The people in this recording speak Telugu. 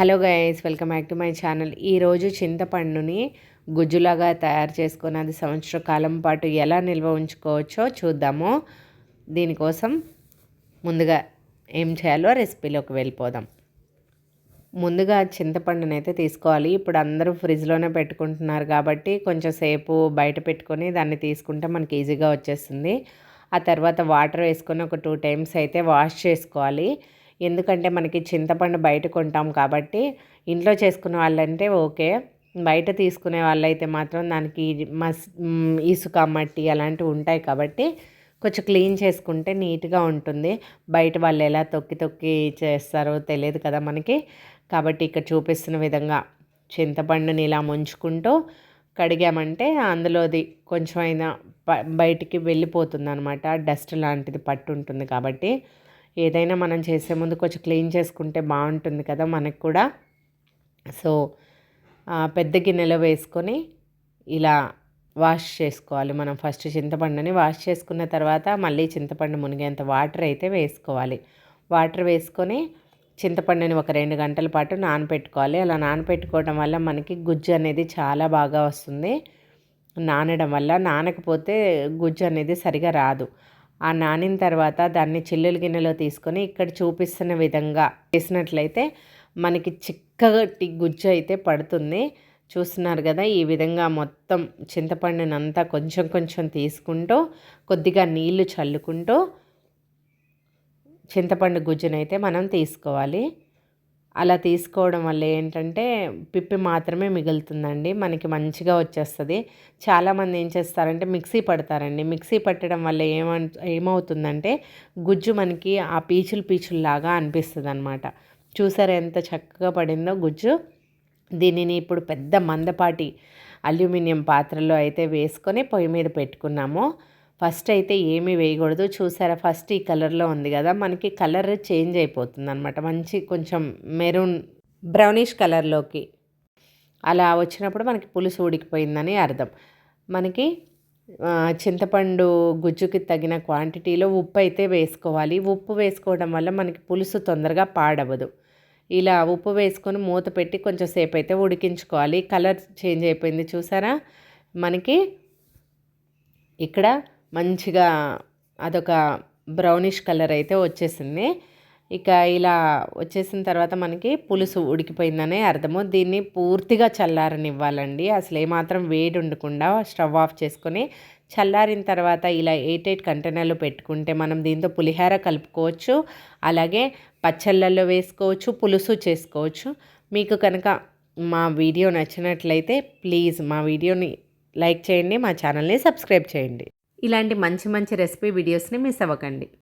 Hello guys welcome back to my channel. ఈరోజు చింతపండుని గుజ్జులాగా తయారు చేసుకొని అది సంవత్సర కాలం పాటు ఎలా నిల్వ ఉంచుకోవచ్చో చూద్దాము. దీనికోసం ముందుగా ఏం చేయాలో రెసిపీలోకి వెళ్ళిపోదాం. ముందుగా చింతపండుని అయితే తీసుకోవాలి. ఇప్పుడు అందరూ ఫ్రిడ్జ్లోనే పెట్టుకుంటున్నారు కాబట్టి కొంచెం సేపు బయట పెట్టుకొని దాన్ని తీసుకుంటే మనకి ఈజీగా వచ్చేస్తుంది. ఆ తర్వాత వాటర్ వేసుకొని ఒక టూ టైమ్స్ అయితే వాష్ చేసుకోవాలి. ఎందుకంటే మనకి చింతపండు బయట కొంటాం కాబట్టి ఇంట్లో చేసుకునే వాళ్ళంటే ఓకే. బయట తీసుకునే వాళ్ళైతే మాత్రం దానికి మస్ ఇసుక మట్టి అలాంటివి ఉంటాయి కాబట్టి కొంచెం క్లీన్ చేసుకుంటే నీట్గా ఉంటుంది. బయట వాళ్ళు ఎలా తొక్కి తొక్కి చేస్తారో తెలియదు కదా మనకి. కాబట్టి ఇక్కడ చూపిస్తున్న విధంగా చింతపండుని ఇలా ముంచుకుంటూ కడిగామంటే అందులోది కొంచెం అయినా బయటికి వెళ్ళిపోతుంది అనమాట డస్ట్ లాంటిది పట్టు ఉంటుంది కాబట్టి ఏదైనా మనం చేసే ముందు కొంచెం క్లీన్ చేసుకుంటే బాగుంటుంది కదా మనకు కూడా. సో పెద్ద గిన్నెలో వేసుకొని ఇలా వాష్ చేసుకోవాలి మనం. ఫస్ట్ చింతపండుని వాష్ చేసుకున్న తర్వాత మళ్ళీ చింతపండు మునిగేంత వాటర్ అయితే వేసుకోవాలి. వాటర్ వేసుకొని చింతపండుని ఒక రెండు గంటల పాటు నానపెట్టుకోవాలి. అలా నానపెట్టుకోవడం వల్ల మనకి గుజ్జు అనేది చాలా బాగా వస్తుంది. నానడం వల్ల నానకపోతే గుజ్జు అనేది సరిగా రాదు. ఆ నానిన తర్వాత దాన్ని చిల్లుల గిన్నెలో తీసుకొని ఇక్కడ చూపిస్తున్న విధంగా చేసినట్లయితే మనకి చిక్కటి గుజ్జు అయితే పడుతుంది. చూస్తున్నారు కదా ఈ విధంగా మొత్తం చింతపండునంతా కొంచెం కొంచెం తీసుకుంటూ కొద్దిగా నీళ్ళు చల్లుకుంటూ చింతపండు గుజ్జునైతే మనం తీసుకోవాలి. అలా తీసుకోవడం వల్ల ఏంటంటే పిప్పి మాత్రమే మిగులుతుందండి. మనకి మంచిగా వచ్చేస్తుంది. చాలామంది ఏం చేస్తారంటే మిక్సీ పడతారండి. మిక్సీ పట్టడం వల్ల ఏమన్ ఏమవుతుందంటే గుజ్జు మనకి ఆ పీచులు పీచుల్లాగా అనిపిస్తుంది అనమాట చూసారా ఎంత చక్కగా పడిందో గుజ్జు? దీనిని ఇప్పుడు పెద్ద మందపాటి అల్యూమినియం పాత్రలో అయితే వేసుకొని పొయ్యి మీద పెట్టుకున్నాము. ఫస్ట్ అయితే ఏమీ వేయకూడదు. చూసారా? ఫస్ట్ ఈ కలర్లో ఉంది కదా? మనకి కలర్ చేంజ్ అయిపోతుంది అనమాట మంచి కొంచెం మెరూన్ బ్రౌనిష్ కలర్లోకి. అలా వచ్చినప్పుడు మనకి పులుసు ఉడికిపోయిందని అర్థం. మనకి చింతపండు గుజ్జుకి తగిన క్వాంటిటీలో ఉప్పు అయితే వేసుకోవాలి. ఉప్పు వేసుకోవడం వల్ల మనకి పులుసు తొందరగా పాడవదు. ఇలా ఉప్పు వేసుకొని మూత పెట్టి కొంచెం సేపు అయితే ఉడికించుకోవాలి. కలర్ చేంజ్ అయిపోయింది. చూసారా? మనకి ఇక్కడ మంచిగా అదొక బ్రౌనిష్ కలర్ అయితే వచ్చేసింది. ఇక ఇలా వచ్చేసిన తర్వాత మనకి పులుసు ఉడికిపోయిందనే అర్థము. దీన్ని పూర్తిగా చల్లారనివ్వాలండి. అసలు ఏమాత్రం వేడి ఉండకుండా స్టవ్ ఆఫ్ చేసుకొని చల్లారిన తర్వాత ఇలా ఎయిట్ ఎయిట్ కంటైనర్లు పెట్టుకుంటే మనం దీంతో పులిహార కలుపుకోవచ్చు. అలాగే పచ్చళ్ళల్లో వేసుకోవచ్చు పులుసు చేసుకోవచ్చు. మీకు కనుక మా వీడియో నచ్చినట్లయితే ప్లీజ్ మా వీడియోని లైక్ చేయండి మా ఛానల్ని సబ్స్క్రైబ్ చేయండి. ఇలాంటి మంచి మంచి రెసిపీ వీడియోస్ని మిస్ అవ్వకండి.